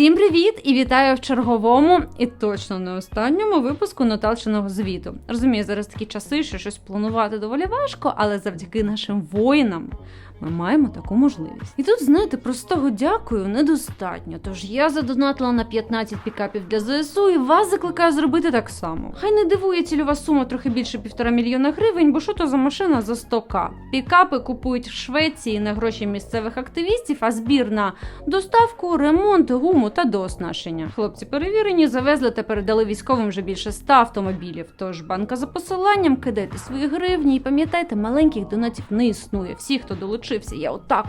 Всім привіт і вітаю в черговому і точно не останньому випуску Наталчиного звіту. Розумію, зараз такі часи, що щось планувати доволі важко, але завдяки нашим воїнам ми маємо таку можливість. І тут, знаєте, простого дякую недостатньо. Тож я задонатила на 15 пікапів для ЗСУ і вас закликаю зробити так само. Хай не дивує цільова сума трохи більше півтора мільйона гривень, бо що то за машина за 100к. Пікапи купують в Швеції на гроші місцевих активістів, а збір на доставку, ремонт, гуму та дооснащення. Хлопці перевірені, завезли та передали військовим вже більше 100 автомобілів. Тож банка за посиланням, кидайте свої гривні і пам'ятайте, маленьких донатів не існує. Всі, хто долучився, я отак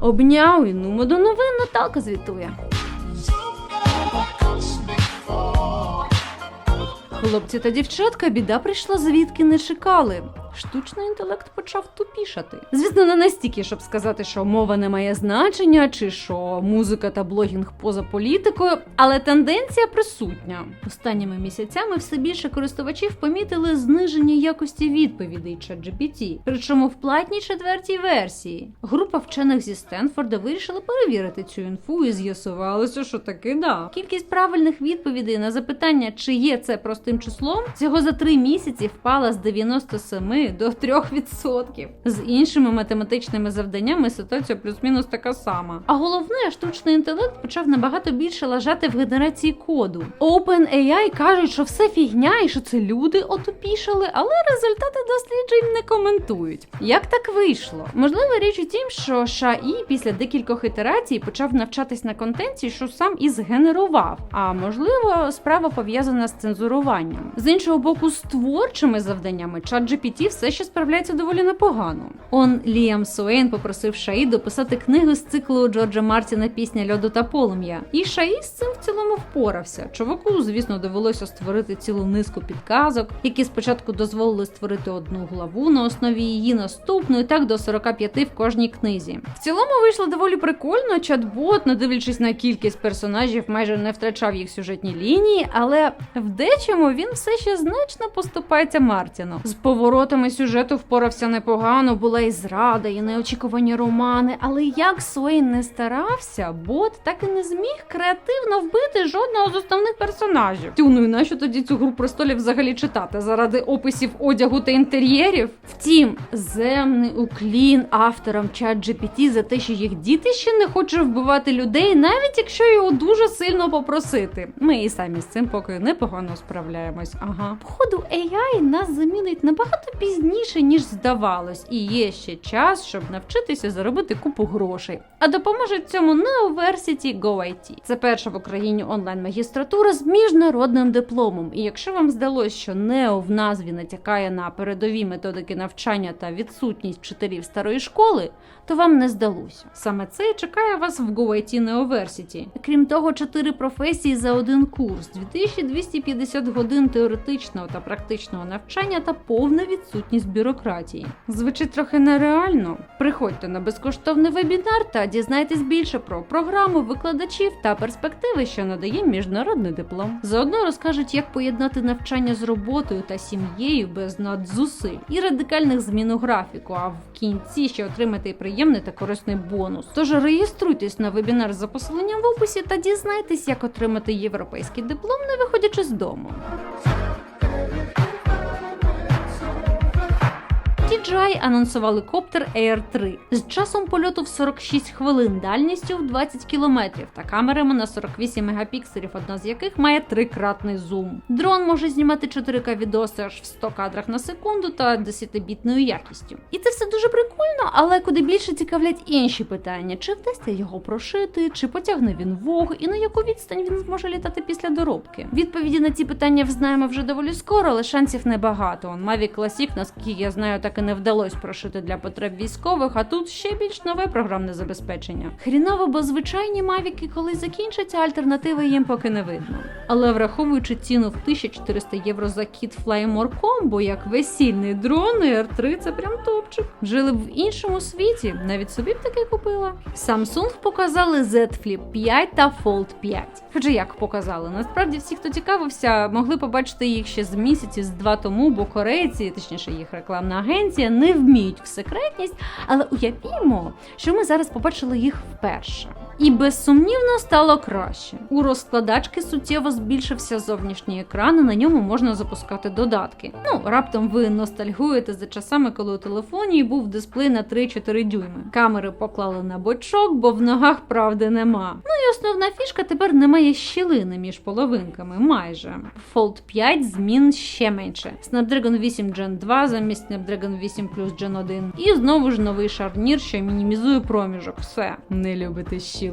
от обняв і ну до новин Наталка звітує. Хлопці та дівчатка, біда прийшла звідки не чекали. Штучний інтелект почав тупішати. Звісно, не настільки, щоб сказати, що мова не має значення, чи що музика та блогінг поза політикою, але тенденція присутня. Останніми місяцями все більше користувачів помітили зниження якості відповідей ChatGPT, причому в платній четвертій версії. Група вчених зі Стенфорда вирішила перевірити цю інфу і з'ясувалося, що таки да. Кількість правильних відповідей на запитання, чи є це простим числом, всього за три місяці впала з 97 до 3%. З іншими математичними завданнями ситуація плюс-мінус така сама. А головне, штучний інтелект почав набагато більше лажати в генерації коду. OpenAI кажуть, що все фігня і що це люди отупішали, але результати досліджень не коментують. Як так вийшло? Можливо, річ у тім, що ШАІ після декількох ітерацій почав навчатись на контенті, що сам і згенерував. А можливо, справа пов'язана з цензуруванням. З іншого боку, з творчими завданнями ChatGPT все ще справляється доволі непогано. Он Ліам Суейн попросив Шаї дописати книгу з циклу Джорджа Мартіна Пісня льоду та полум'я. І Шаї з цим в цілому впорався. Чуваку, звісно, довелося створити цілу низку підказок, які спочатку дозволили створити одну главу на основі її наступну, і так до 45 в кожній книзі. В цілому вийшло доволі прикольно. Чат-бот, не дивлячись на кількість персонажів, майже не втрачав їх сюжетні лінії, але в дечому він все ще значно поступається Мартіну. З поворотами сюжету впорався непогано, була і зрада, і неочікувані романи. Але як Суейн не старався, бот так і не зміг креативно вбити жодного з основних персонажів. Тю, ну і нащо тоді цю гру престолів взагалі читати? Заради описів одягу та інтер'єрів? Втім, земний уклін авторам чат GPT за те, що їх діти ще не хоче вбивати людей, навіть якщо його дуже сильно попросити. Ми і самі з цим поки непогано справляємось. Ага. Походу, AI нас замінить набагато пізніше, ніж здавалось, і є ще час, щоб навчитися заробити купу грошей. А допоможе цьому Neoversity GoIT. Це перша в Україні онлайн-магістратура з міжнародним дипломом. І якщо вам здалось, що Нео в назві натякає на передові методики навчання та відсутність вчителів старої школи, то вам не здалося. Саме це і чекає вас в GoIT Neoversity. Крім того, чотири професії за один курс, 2250 годин теоретичного та практичного навчання та повна відсутність бюрократії. Звучить трохи нереально. Приходьте на безкоштовний вебінар та дізнайтесь більше про програму, викладачів та перспективи, що надає міжнародний диплом. Заодно розкажуть, як поєднати навчання з роботою та сім'єю без надзусиль і радикальних змін у графіку. А в кінці ще отримати приємний та корисний бонус. Тож реєструйтесь на вебінар за посиланням в описі та дізнайтесь, як отримати європейський диплом, не виходячи з дому. DJI анонсували коптер Air 3 з часом польоту в 46 хвилин, дальністю в 20 кілометрів та камерами на 48 мегапікселів, одна з яких має трикратний зум. Дрон може знімати 4К відоси аж в 100 кадрах на секунду та 10-бітною якістю. І це все дуже прикольно, але куди більше цікавлять інші питання: чи вдасться його прошити, чи потягне він вог, і на яку відстань він зможе літати після доробки. Відповіді на ці питання взнаємо вже доволі скоро, але шансів небагато. Mavic Classic, наскільки я знаю, так і не вдалося прошити для потреб військових, а тут ще більш нове програмне забезпечення. Хріново, бо звичайні мавіки, коли закінчаться, альтернативи їм поки не видно. Але враховуючи ціну в 1400 євро за кіт Flymore Combo, як весільний дрон, R3 це прям топчик. Жили б в іншому світі, навіть собі б таке купила. Samsung показали Z Flip 5 та Fold 5. Хоча як показали, насправді всі, хто цікавився, могли побачити їх ще з місяці з два тому, бо корейці, точніше їх рекламна агенція, не вміють в секретність, але уявімо, що ми зараз побачили їх вперше. І безсумнівно стало краще. У розкладачки суттєво збільшився зовнішній екран, і на ньому можна запускати додатки. Ну, раптом ви ностальгуєте за часами, коли у телефоні був дисплей на 3-4 дюйми. Камери поклали на бочок, бо в ногах правди нема. Ну і основна фішка тепер немає щілини між половинками. Майже Fold 5 змін ще менше. Snapdragon 8 Gen 2 замість Snapdragon 8 Plus Gen 1. І знову ж новий шарнір, що мінімізує проміжок. Все, не любите щілини.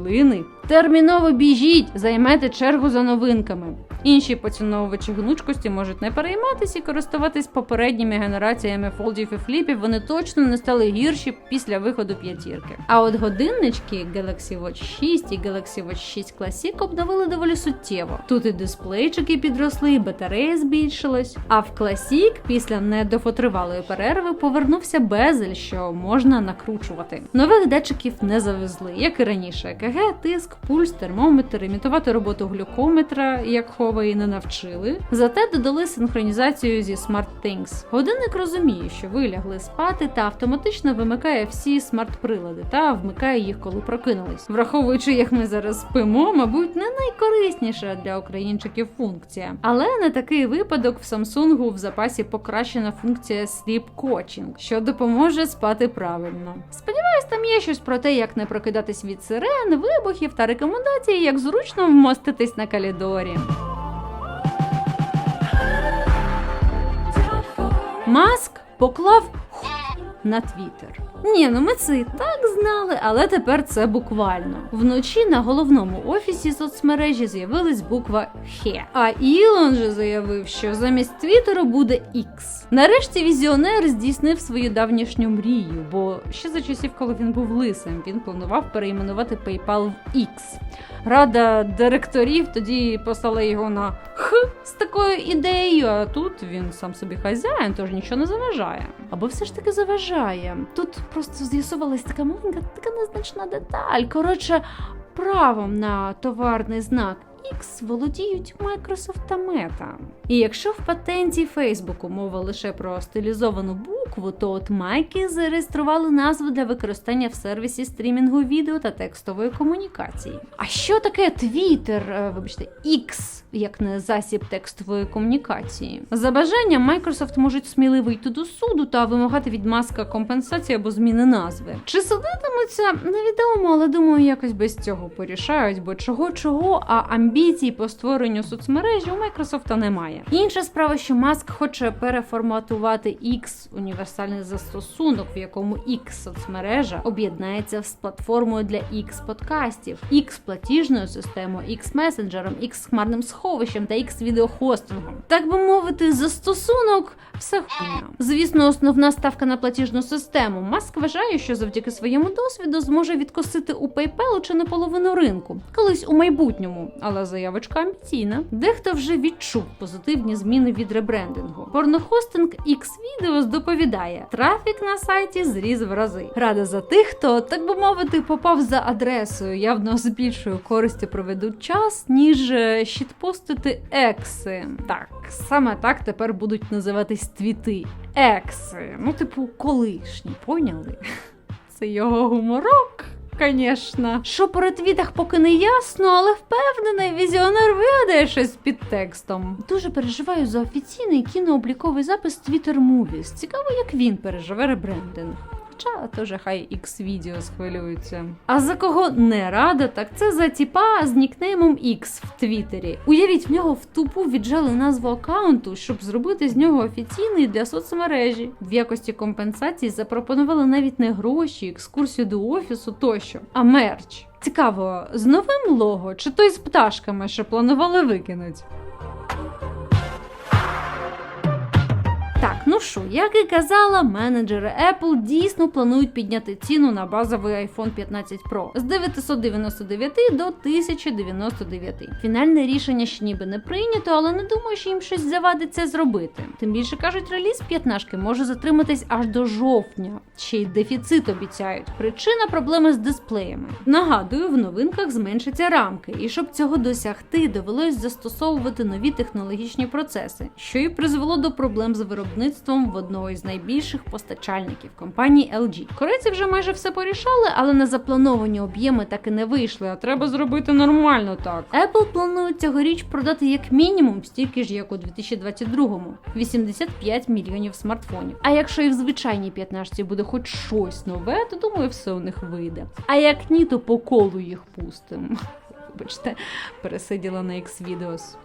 Терміново біжіть, займайте чергу за новинками. Інші поціновувачі гнучкості можуть не перейматися і користуватись попередніми генераціями фолдів і фліпів. Вони точно не стали гірші після виходу п'ятірки. А от годиннички Galaxy Watch 6 і Galaxy Watch 6 Classic обновили доволі суттєво. Тут і дисплейчики підросли, і батарея збільшилась. А в Classic після недовготривалої перерви повернувся безель, що можна накручувати. Нових датчиків не завезли, як і раніше. ЕКГ, тиск, пульс, термометр, імітувати роботу глюкометра, як Huawei не навчили. Зате додали синхронізацію зі SmartThings. Годинник розуміє, що ви лягли спати та автоматично вимикає всі смарт-прилади та вмикає їх, коли прокинулись. Враховуючи, як ми зараз спимо, мабуть, не найкорисніша для українчиків функція. Але на такий випадок в Samsung в запасі покращена функція Sleep Coaching, що допоможе спати правильно. Сподіваюсь, там є щось про те, як не прокидатись від сирен, вибухів та рекомендації, як зручно вмоститись на калідорі. Маск поклав на твіттер. Ні, ну ми це і так знали, але тепер це буквально. Вночі на головному офісі соцмережі з'явилась буква Х. А Ілон же заявив, що замість Твіттеру буде X. Нарешті візіонер здійснив свою давнішню мрію, бо ще за часів, коли він був лисим, він планував перейменувати PayPal в X. Рада директорів тоді послала його на Х з такою ідеєю, а тут він сам собі хазяїн, тож нічого не заважає. Або все ж таки заважає. Тут просто з'ясувалась така маленька, така незначна деталь. Коротше, правом на товарний знак. X володіють Microsoft та Meta. І якщо в патенті Фейсбуку мова лише про стилізовану букву, то от Майки зареєстрували назву для використання в сервісі стрімінгу відео та текстової комунікації. А що таке Twitter, е, вибачте, X, як не засіб текстової комунікації? За бажанням Microsoft можуть сміливо йти до суду та вимагати від маска компенсації або зміни назви. Чи судитимуться, невідомо, але думаю, якось без цього порішають, бо чого чого, а амбіцій по створенню соцмережі у Майкрософта немає. Інша справа, що Маск хоче переформатувати X універсальний застосунок, в якому X соцмережа об'єднається з платформою для X подкастів, X платіжною системою, X месенджером, X хмарним сховищем та X відеохостингом. Так би мовити, застосунок все хуйня. Звісно, основна ставка на платіжну систему. Маск вважає, що завдяки своєму досвіду зможе відкосити у PayPal чи не половину ринку, колись у майбутньому, але заявочка амбіційна. Дехто вже відчув позитивні зміни від ребрендингу. Порнохостинг X-Videos доповідає: трафік на сайті зріс в рази. Рада за тих, хто, так би мовити, попав за адресою, явно з більшою користю проведуть час, ніж е, щитпостити екси. Так, саме так тепер будуть називатись твіти. Екси. Ну, типу, колишні, поняли? Це його гуморок. Звісно. Що по ретвітах поки не ясно, але впевнений, візіонер вигадає щось під текстом. Дуже переживаю за офіційний кінообліковий запис Twitter Movies. Цікаво, як він переживе ребрендинг. Хоча теж хай X відео схвилюються. А за кого не рада, так це за тіпа з нікнеймом X в Твіттері. Уявіть, в нього в тупу віджали назву аккаунту, щоб зробити з нього офіційний для соцмережі. В якості компенсації запропонували навіть не гроші, екскурсію до офісу тощо, а мерч. Цікаво, з новим лого чи той з пташками, що планували викинуть. Ну що, як і казала, менеджери Apple дійсно планують підняти ціну на базовий iPhone 15 Pro з 999 до 1099. Фінальне рішення ще ніби не прийнято, але не думаю, що їм щось завадить це зробити. Тим більше кажуть, реліз п'ятнашки може затриматись аж до жовтня. Ще й дефіцит обіцяють. Причина проблеми з дисплеями. Нагадую, в новинках зменшаться рамки, і щоб цього досягти, довелось застосовувати нові технологічні процеси, що і призвело до проблем з виробництвом виробництвом в одного із найбільших постачальників компанії LG. Корейці вже майже все порішали, але на заплановані об'єми так і не вийшли. А треба зробити нормально так. Apple планує цьогоріч продати як мінімум стільки ж, як у 2022-му – 85 мільйонів смартфонів. А якщо і в звичайній 15 буде хоч щось нове, то думаю, все у них вийде. А як ні, то по колу їх пустимо. Вибачте, пересиділа на X-Videos.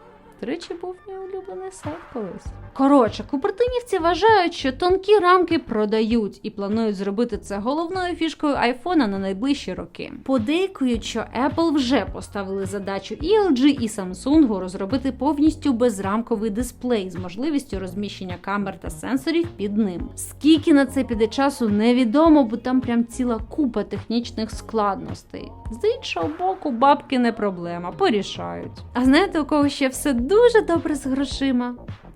До речі, був мій улюблений сайт колись. Коротше, купертинівці вважають, що тонкі рамки продають і планують зробити це головною фішкою айфона на найближчі роки. Подейкують, що Apple вже поставили задачу і LG, і Samsung розробити повністю безрамковий дисплей з можливістю розміщення камер та сенсорів під ним. Скільки на це піде часу, невідомо, бо там прям ціла купа технічних складностей. З іншого боку, бабки не проблема, порішають. А знаєте, у кого ще все дуже добре з грошима?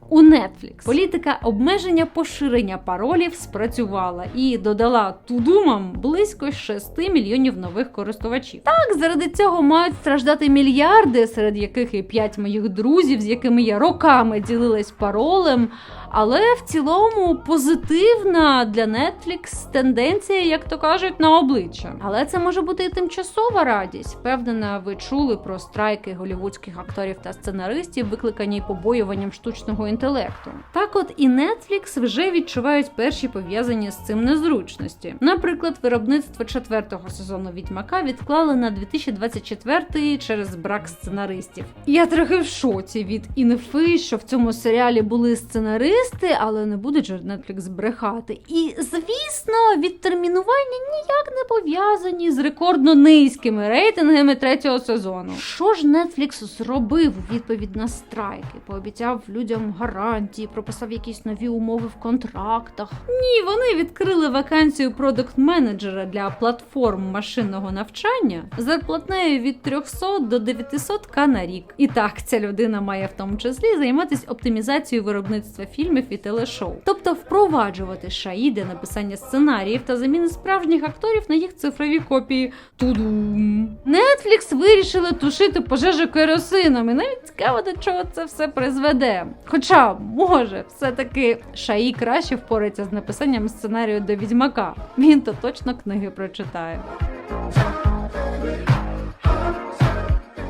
У Netflix політика обмеження поширення паролів спрацювала і додала тудумам близько 6 мільйонів нових користувачів. Так, заради цього мають страждати мільярди, серед яких і 5 моїх друзів, з якими я роками ділилась паролем. Але в цілому позитивна для Netflix тенденція, як то кажуть, на обличчя. Але це може бути і тимчасова радість. Впевнена, ви чули про страйки голівудських акторів та сценаристів, викликані побоюванням штучного інтелекту. Так, от і Netflix вже відчувають перші пов'язані з цим незручності. Наприклад, виробництво четвертого сезону Відьмака відклали на 2024 через брак сценаристів. Я трохи в шоці від інфи, що в цьому серіалі були сценаристи, але не буде ж Netflix брехати. І звісно, відтермінування ніяк не пов'язані з рекордно низькими рейтингами третього сезону. Що ж Netflix зробив у відповідь на страйки? Пообіцяв людям гарантії, прописав якісь нові умови в контрактах. Ні, вони відкрили вакансію продакт-менеджера для платформ машинного навчання зарплатнею від 300 до 900 к на рік. І так, ця людина має в тому числі займатися оптимізацією виробництва фільмів і телешоу, тобто впроваджувати шаї для написання сценаріїв та заміни справжніх акторів на їх цифрові копії. Тудум. Netflix вирішили тушити пожежу керосином, і навіть цікаво, до чого це все призведе. Хоча, може, все-таки Шаї краще впорається з написанням сценарію до відьмака. Він то точно книги прочитає.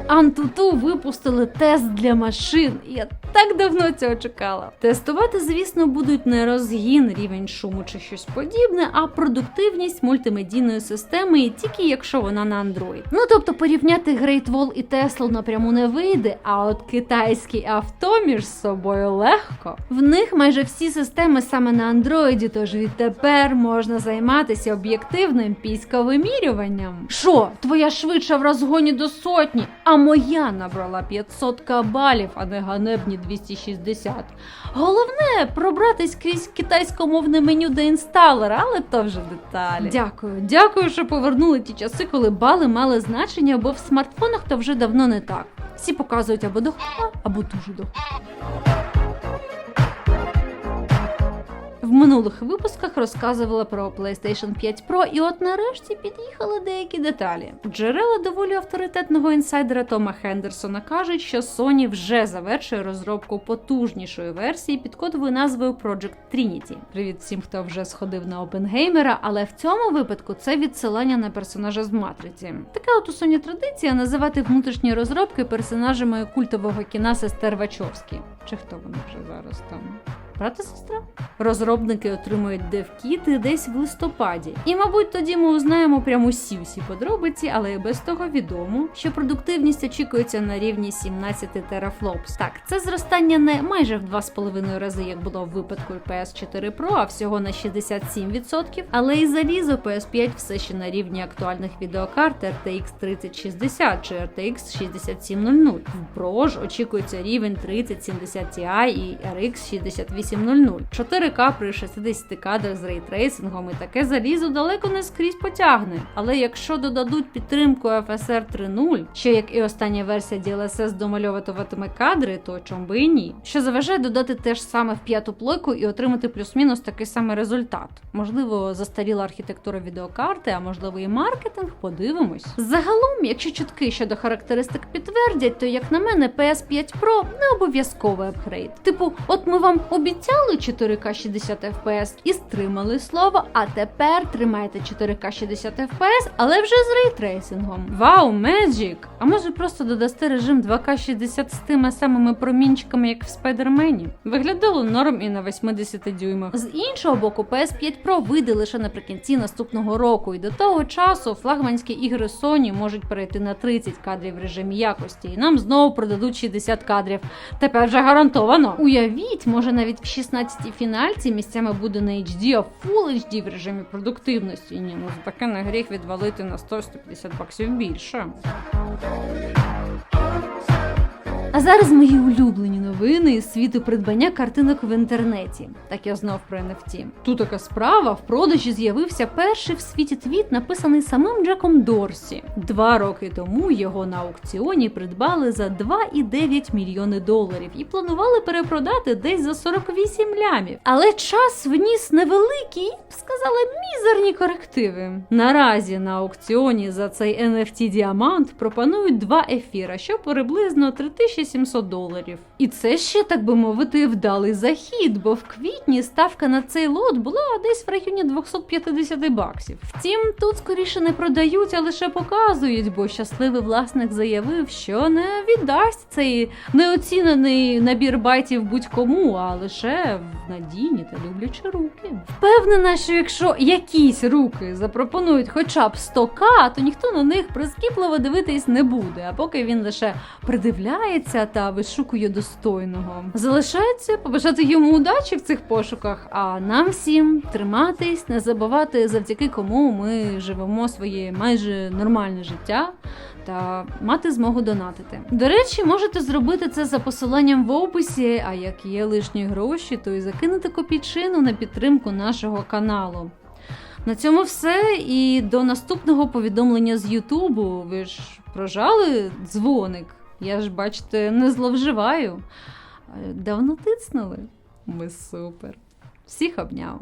Антуту випустили тест для машин. Я так давно цього чекала. Тестувати, звісно, будуть не розгін, рівень шуму чи щось подібне, а продуктивність мультимедійної системи, і тільки якщо вона на Android. Ну тобто порівняти Great Wall і Tesla напряму не вийде, а от китайські авто між собою легко. В них майже всі системи саме на Android, тож відтепер можна займатися об'єктивним піськовимірюванням. Що, твоя швидша в розгоні до сотні, а моя набрала 500 кабалів, а не ганебні 260. Головне пробратись крізь китайськомовне меню до інсталера, але то вже деталі. Дякую, дякую, що повернули ті часи, коли бали мали значення, бо в смартфонах то вже давно не так. Всі показують або до або дуже до минулих випусках розказувала про PlayStation 5 Pro, і от нарешті під'їхали деякі деталі. Джерела доволі авторитетного інсайдера Тома Хендерсона кажуть, що Sony вже завершує розробку потужнішої версії під кодовою назвою Project Trinity. Привіт всім, хто вже сходив на Опенгеймера, але в цьому випадку це відсилання на персонажа з матриці. Така от у Sony традиція називати внутрішні розробки персонажами культового кіна сестер Вачовські. Чи хто вони вже зараз там? Брат і сестра? Розробники отримують девкіти десь в листопаді. І, мабуть, тоді ми узнаємо прямо усі всі подробиці, але і без того відомо, що продуктивність очікується на рівні 17 терафлопс. Так, це зростання не майже в 2,5 рази, як було в випадку PS4 Pro, а всього на 67%. Але і залізо PS5 все ще на рівні актуальних відеокарт RTX 3060 чи RTX 6700. В Pro ж очікується рівень 3070 Ti і RX 6800. 4К при 60 кадрах з рейтрейсингом і таке залізо далеко не скрізь потягне. Але якщо додадуть підтримку FSR 3.0, що як і остання версія DLSS домальовуватиме кадри, то чом би і ні. Що заважає додати те ж саме в п'яту плойку і отримати плюс-мінус такий самий результат. Можливо, застаріла архітектура відеокарти, а можливо і маркетинг, подивимось. Загалом, якщо чутки щодо характеристик підтвердять, то як на мене PS5 Pro не обов'язковий апгрейд. Типу, от ми вам обіцяємо Обіцяли 4К 60 FPS і стримали слово, а тепер тримайте 4К 60 FPS, але вже з рейтрейсингом. Вау, Magic! А може просто додасте режим 2К 60 з тими самими промінчиками, як в Спайдермені? Виглядало норм і на 80 дюймах. З іншого боку, PS5 Pro вийде лише наприкінці наступного року, і до того часу флагманські ігри Sony можуть перейти на 30 кадрів в режимі якості, і нам знову продадуть 60 кадрів. Тепер вже гарантовано. Уявіть, може навіть в 16-й фінальці місцями буде не HD, а Full HD в режимі продуктивності. Ні, ну за таке не гріх відвалити на 100-150 баксів більше. А зараз мої улюблені новини із світу придбання картинок в інтернеті. Так я знов про NFT. Тут така справа в продажі з'явився перший в світі твіт, написаний самим Джеком Дорсі. Два роки тому його на аукціоні придбали за 2,9 мільйони доларів і планували перепродати десь за 48 лямів. Але час вніс б сказала, мізерні корективи. Наразі на аукціоні за цей NFT діамант пропонують два ефіра, що приблизно 3700 доларів. І це ще, так би мовити, вдалий захід, бо в квітні ставка на цей лот була десь в районі 250 баксів. Втім, тут скоріше не продають, а лише показують, бо щасливий власник заявив, що не віддасть цей неоцінений набір байтів будь-кому, а лише в надійні та люблячі руки. Впевнена, що якщо якісь руки запропонують хоча б 100к, то ніхто на них прискіпливо дивитись не буде, а поки він лише придивляється та вишукує достойного. Залишається побажати йому удачі в цих пошуках, а нам всім триматись, не забувати, завдяки кому ми живемо своє майже нормальне життя. Та мати змогу донатити. До речі, можете зробити це за посиланням в описі. А як є лишні гроші, то і закинути копійчину на підтримку нашого каналу. На цьому все. І до наступного повідомлення з Ютубу. Ви ж прожали дзвоник? Я ж, бачите, не зловживаю. Е, Давно тиснули? Ми супер. Всіх обняв.